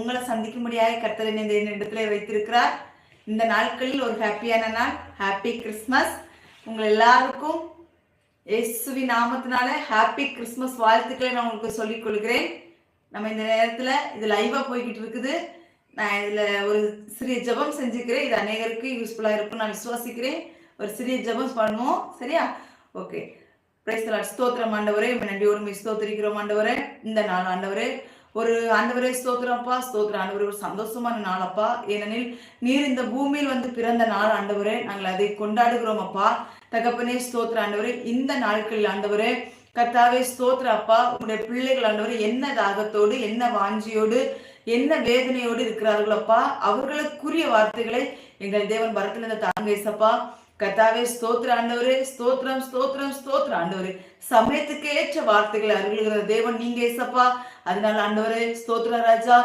உங்களை சந்திக்கும்படியாக கர்த்தர் என்னை இந்த இடத்துல வைத்திருக்கிறார். இந்த நாட்களில் ஒரு ஹாப்பியான நாள். ஹாப்பி கிறிஸ்மஸ் உங்கள் எல்லாருக்கும் இயேசுவி நாமத்தினால ஹாப்பி கிறிஸ்மஸ் வாழ்த்துக்களை நான் உங்களுக்கு சொல்லிக் கொள்கிறேன். நம்ம இந்த நேரத்தில் இது லைவாக போய்கிட்டு இருக்குது. நான் இதில் ஒரு சிறிய ஜெபம் செஞ்சுக்கிறேன். இது அநேகருக்கு யூஸ்ஃபுல்லாக இருக்கும் நான் விசுவாசிக்கிறேன். ஒரு சிறிய ஜெபம் பண்ணுவோம். சரியா? ஓகே பிரைஸ் ஸ்தோத்திரம் ஆண்டவரே நன்றி நன்றியோடு உம்மை ஸ்தோத்திரிக்கிறோம் ஆண்டவரே. இந்த நாள் ஆண்டவரே ஒரு ஆண்டவரே ஸ்தோத்திரம்ப்பா ஸ்தோத்திரம் ஆண்டவரே ஒரு சந்தோஷமான நாளப்பா. ஏனெனில் நீர் இந்த பூமியில் வந்து பிறந்த நாள் ஆண்டவரே நாங்கள் அதை கொண்டாடுகிறோம் அப்பா தகப்பனே ஸ்தோத்திர ஆண்டவரே இந்த நாட்களில் ஆண்டவரே கர்த்தாவே ஸ்தோத்திர அப்பா உங்களுடைய பிள்ளைகள் ஆண்டவரே என்ன தாகத்தோடு என்ன வாஞ்சியோடு என்ன வேதனையோடு இருக்கிறார்களோ அப்பா அவர்களுக்குரிய வார்த்தைகளை எங்கள் தேவன் வரத்திலிருந்து தாங்க ஏசப்பா. கர்த்தாவே ஸ்தோத்திர ஆண்டவரே ஸ்தோத்திரம் ஸ்தோத்திரம் ஸ்தோத்திர ஆண்டவரே. சமயத்துக்கு ஏற்ற வார்த்தைகளை அருள்கிற தேவன் நீங்க ஏசப்பா. அதனால ஆண்டவரே ஸ்தோத்திர ராஜா